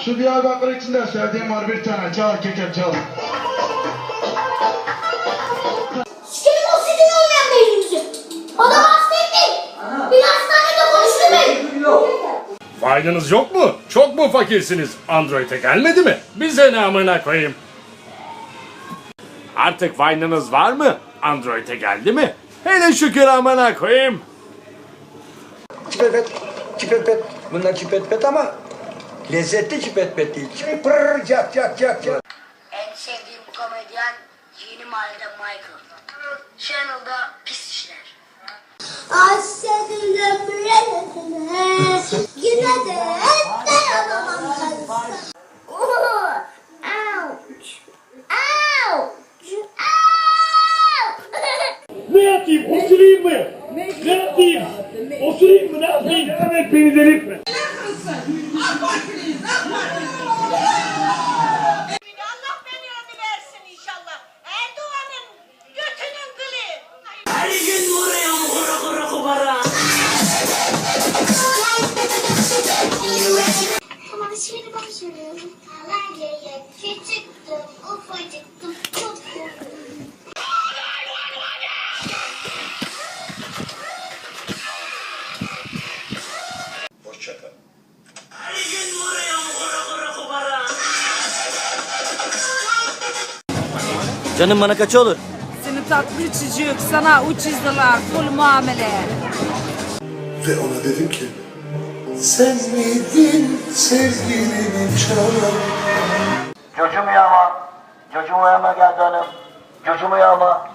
Şu Diyarbakır içinde sevdiğim var bir tane. Çal keket çal. Sikerim o sizin olmayan beyninizi. Adam hasta etmeyin. Bir hastanede konuşturmayın. Faydınız yok mu? Çok mu fakirsiniz? Android'e gelmedi mi? Bize ne amına koyayım? Artık Vine'ınız var mı? Android'e geldi mi? Hele şükür amına koyayım. Çipetpet, çipetpet. Bunlar çipetpet ama lezzetli çipetpet değil. Pırr, cak cak cak cak. En sevdiğim komedyen Yeni Mahallede Michael. Channel'da pis işler. Aşağıda bırakın. Yine de dayanamam ben. Ouch. Ouch. Ouch. Ne yapayım? Osurayım mı? Ne yapayım? Osurayım mı? Ne yapayım? Evet beni delirtme. Allah ömür versin inşallah. Erdoğan'ın götünün kılı. Ama şimdi başlıyorum. Alerjiye Canım bana kaç olur? Seni tatlı çocuk sana uçizdiler full muamele. Ve ona dedim ki sen miydin sevgilimin çalan Çocuğum yağma. Çocuğum yağma geldi hanım. Çocuğum yağma.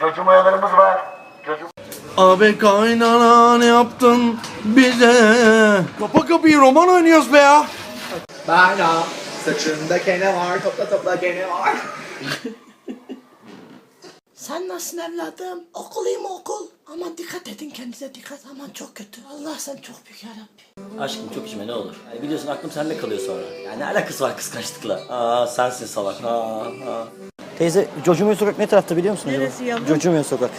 Çocuğum yağlarımız var. Çocuğum Abi kaynana ne yaptın bize? Kapa kapıyı roman oynuyoruz be ya. Bana saçında kene var. Topla topla kene var. Sen nasılsın evladım? Okul iyi mi okul? Aman dikkat edin kendinize dikkat. Aman çok kötü. Allah sen çok büyük yarabbim. Aşkım çok içme ne olur. Yani biliyorsun aklım sende kalıyor sonra. Yani ne alakası var kıskançlıkla? Aa sensin salak. Aa, aa. Teyze Cocumuyor Sokak ne tarafta biliyor musun Neresi acaba? yavrum? Cocumuyor Sokak.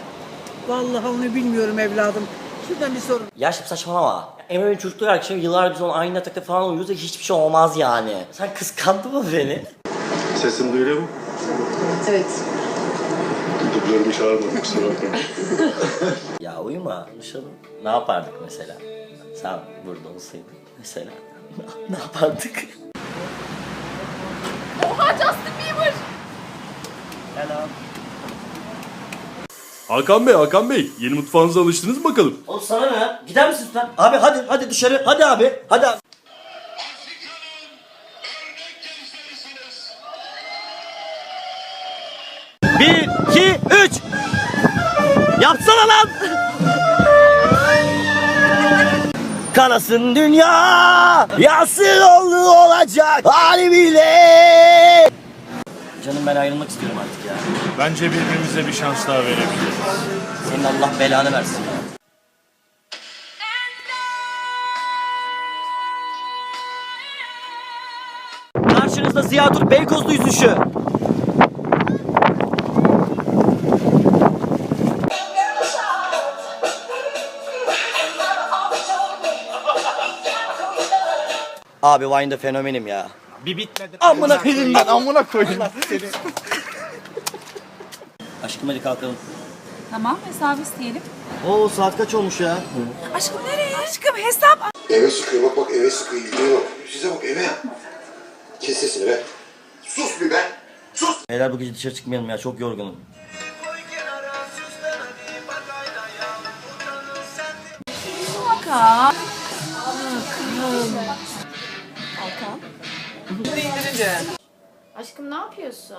Vallahi onu bilmiyorum evladım. Şuradan bir sorun. Ya şimdi saçmalama. Emre'nin çocukluğu arkadaşım yıllar biz onu aynı yatakta falan uyuyoruz da hiçbir şey olmaz yani. Sen kıskandın mı beni? Sesim duyuluyor mu? Evet. Dublörümü çağırmadım kusura bakma. Ya uyuma konuşalım. Ne yapardık mesela? Sen burada olsaydın mesela. ne yapardık? Oha Justin Bieber. Hakan Bey, Hakan Bey. Yeni mutfağınıza alıştınız mı bakalım? Oğlum sana ne? Gider misin lütfen? Abi hadi hadi dışarı. Hadi abi. Hadi abi. Kanasın dünya, yasır oldu olacak halimiyle. Canım ben ayrılmak istiyorum artık ya. Bence birbirimize bir şans daha verebiliriz. Senin Allah belanı versin ya. Karşınızda Ziya Dur Beykozlu yüzüşü. Abi Vine'da fenomenim ya. Bir bitmedi. Amına koyayım ben amına koyayım. Aşkım hadi kalkalım. Tamam hesabı isteyelim. Oo saat kaç olmuş ya? Aşkım nereye? Aşkım hesap. Eve sıkıyor bak bak eve sıkıyor eve bak. Size bak eve. Kes sesini be. Sus bir be. Sus. Beyler bu gece dışarı çıkmayalım ya çok yorgunum. Hakan. Aşkım ne yapıyorsun?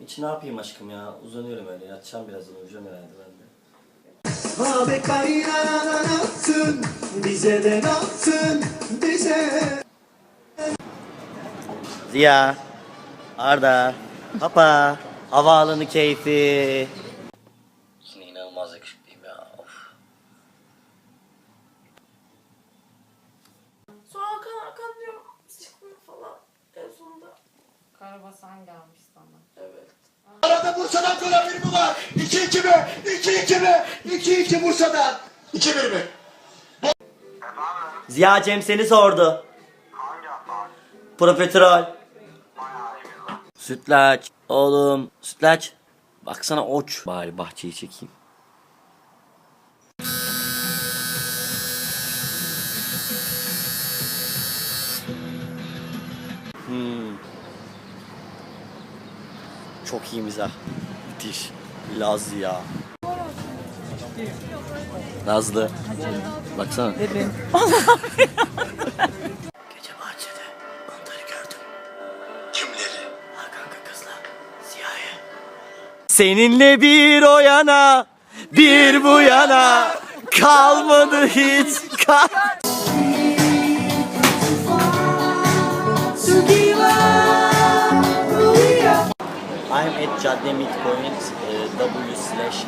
Hiç ne yapayım aşkım ya uzanıyorum öyle yatacağım birazdan uyuyacağım herhalde ben de. Abi kaynana ne yaptın? Bize de ne yaptın? Bize. Ziya, Arda, Papa, havaalanı keyfi. Yine inanılmaz yakışıklıyım ya. Of. Sonra Hakan Hakan diyorum. Çıkmıyor falan. En sonunda. Karabasan gelmiş sana. Evet. Arada Bursa'dan gol bir mi var? 2-2 mi? 2-2 mi? 2-2 Bursa'dan. 2-1 mi? Ziya Cem seni sordu. Profiterol. Sütlaç. Oğlum sütlaç. Baksana oç. Bari bahçeyi çekeyim. İyi mizah. Müthiş. Laz ya. Nazlı. Baksana. Gece bahçede onları gördüm. Kimleri? Ha kanka kızla. Siyahı. Seninle bir o yana, bir bu yana kalmadı hiç kal. Cadde Midpoint uh, W slash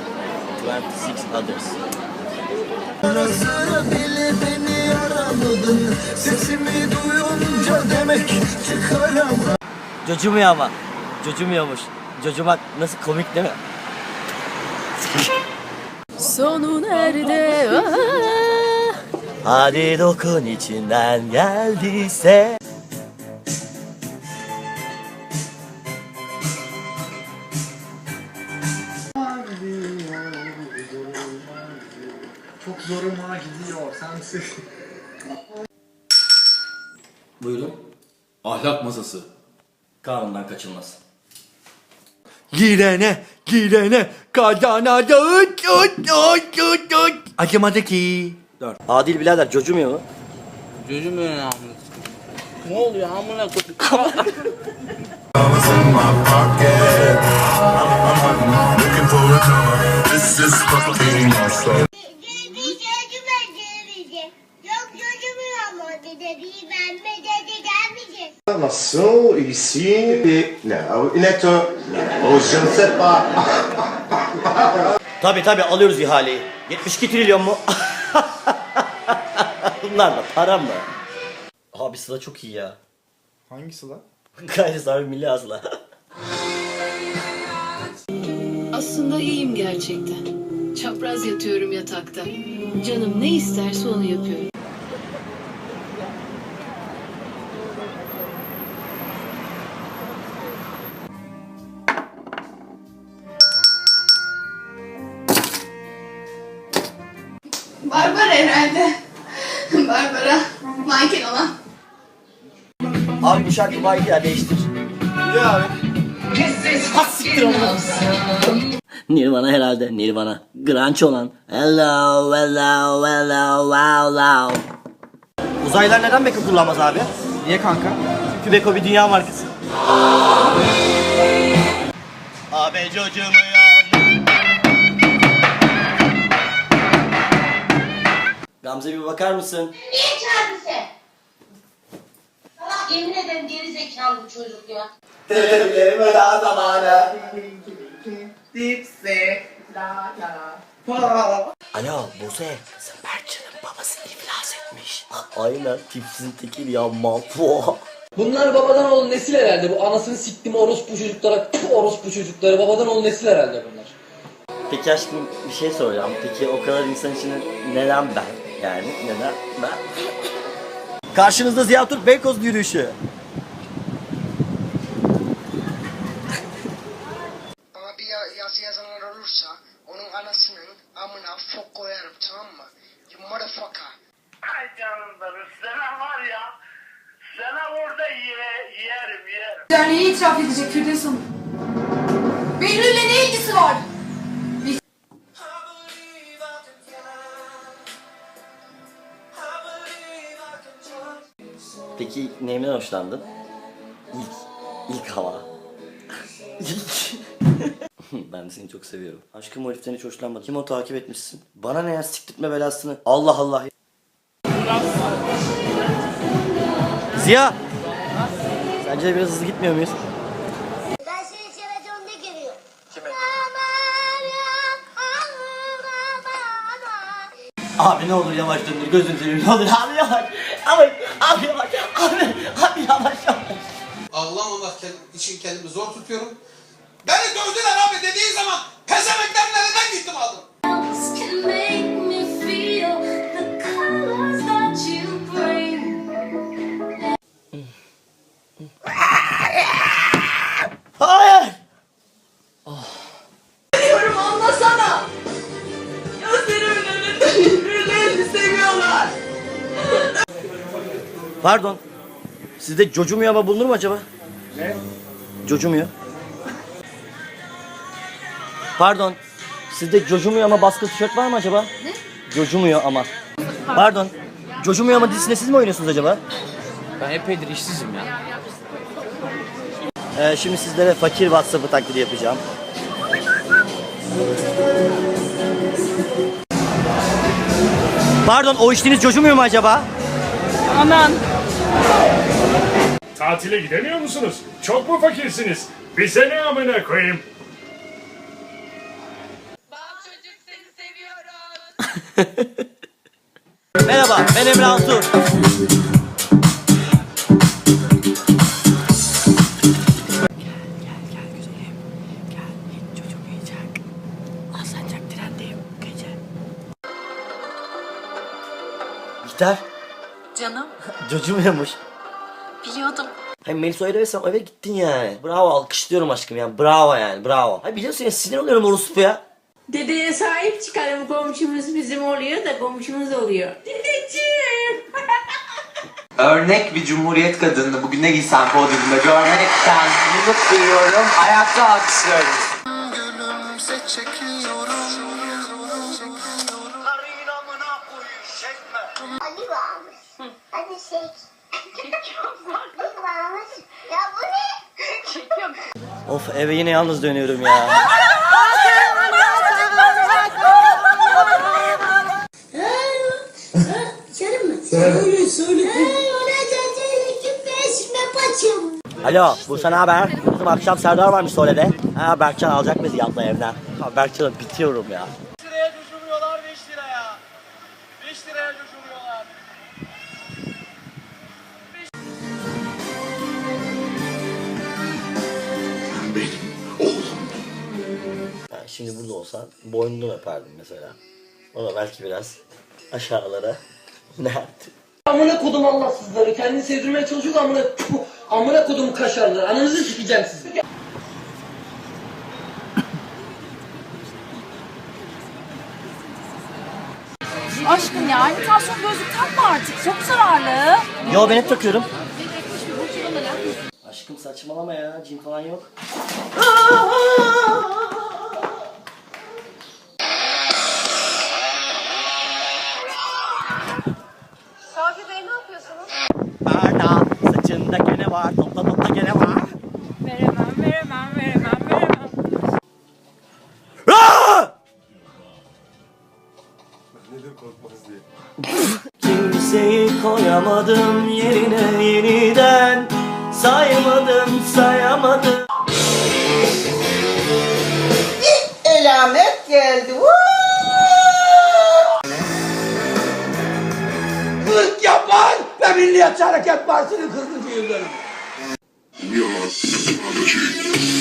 26 others. Cocumuyor ama. Cocumuyormuş. Cocumak nasıl komik değil mi? Sonu nerede? Hadi dokun içinden geldiyse. Çok zoruma gidiyor sensiz. Buyurun. Ahlak masası. Kanundan kaçılmaz. Girene, girene, kazana dağıt, dağıt, dağıt, dağıt, dağıt. Acımadı ki. Dört. Adil birader cocumuyor mu? Bir Nasıl ici et là, net, oh, je ne sais pas. Tabi tabi alıyoruz ihaleyi. 72 trilyon mu? Bunlar da para mı? Abi sıla çok iyi ya. Hangisi lan? Gayri sahibi milli asla. Aslında iyiyim gerçekten. Çapraz yatıyorum yatakta. Canım ne isterse onu yapıyorum. Barbara. Manken olan. Abi bu şarkı baydı ya değiştir. Ya abi. Ha siktir onu. Nirvana herhalde Nirvana. Grunge olan. Hello hello hello wow wow. Uzaylılar neden Beko kullanmaz abi? Niye kanka? Çünkü Beko bir dünya markası. Abi çocuğumu Gamze bir bakar mısın? Niye çağırdın sen? Salak yemin ederim geri zekalı bu çocuk ya. Alo Buse. Kızım Berkcan'ın babası iflas etmiş. Aynen tipsizin tekil ya mahvo. Bunlar babadan oğul nesil herhalde. Bu anasını siktim orospu çocuklara, tüh orospu çocukları. Babadan oğul nesil herhalde bunlar. Peki aşkım bir şey soracağım. Peki o kadar insan içinde neden ben? Yani neden ben? Karşınızda Ziya Türk Beykoz yürüyüşü. Ama bir ya- yazı yazanlar olursa onun anasının amına fok koyarım tamam mı? You motherfucker. Ay canım benim var ya. Sana orada ye, yerim yerim. Derneği itiraf edecek Firdevs Hanım. Behlül'le ne ilgisi var? Peki neyimden hoşlandın? İlk, ilk hava. İlk. ben de seni çok seviyorum. Aşkım o heriften hiç hoşlanmadım. Kim o takip etmişsin? Bana ne ya siktirtme belasını. Allah Allah. Ziya! Sence de biraz hızlı gitmiyor muyuz? Ben seni televizyonda görüyorum. Kimi? Abi ne olur yavaş döndür gözünü seveyim ne olur abi yavaş. Abi, abi yavaş. Abi, abi yavaş yavaş. Allah için kendimi zor tutuyorum. Beni dövdüler abi dediği zaman pezemekten nereden gittim aldım. Hayır. Oh. Diyorum anlasana. Gözlerim önünde birbirini seviyorlar. Pardon. Sizde cocumuyor ama bulunur mu acaba? Ne? Cocumuyor. Pardon. Sizde cocumuyor ama baskı tişört var mı acaba? Ne? Cocumuyor ama. Pardon. Cocumuyor ama dizisinde siz mi oynuyorsunuz acaba? Ben epeydir işsizim ya. Ee, şimdi sizlere fakir WhatsApp'ı taklidi yapacağım. Pardon o içtiğiniz cocumuyor mu acaba? Aman. Tatile gidemiyor musunuz? Çok mu fakirsiniz? Bize ne amına koyayım? Merhaba ben Emre Altuğ. Çocuk uyuyacak. Alsancak trendeyim gece. Canım Cocumuyormuş. biliyordum. Hem Melis öyle sen eve gittin yani. Bravo alkışlıyorum aşkım yani. Bravo yani bravo. Hayır biliyorsun ya sinir oluyorum orospu ya. Dedeye sahip çıkalım komşumuz bizim oluyor da komşumuz oluyor. Dedeciğim. Örnek bir cumhuriyet kadını bugün ne giysem podyumda görmekten mutluluk duyuyorum. Ayakta alkışlıyorum. Ali Ya bu ne? Of eve yine yalnız dönüyorum ya. Alo Bursa ne haber? Bizim akşam Serdar varmış Sole'de. Ha Berkcan alacak bizi yatma evden. Ha Berkcan'a bitiyorum ya. Olsan boynundan öperdim mesela. O da belki biraz aşağılara inerdi. Amına kodum Allahsızları. Kendini sevdirmeye çalışıyor da amına amına kodum kaşarları. Ananızı sikeceğim sizi. Aşkım ya imitasyon gözlük takma artık. Çok zararlı. Yo ben hep takıyorum. Aşkım saçmalama ya cin falan yok. Yeniden Saymadım sayamadım Elamet geldi. Hık yapan ve Milliyetçi Hareket Partisi'nin 40. yılları. Technology.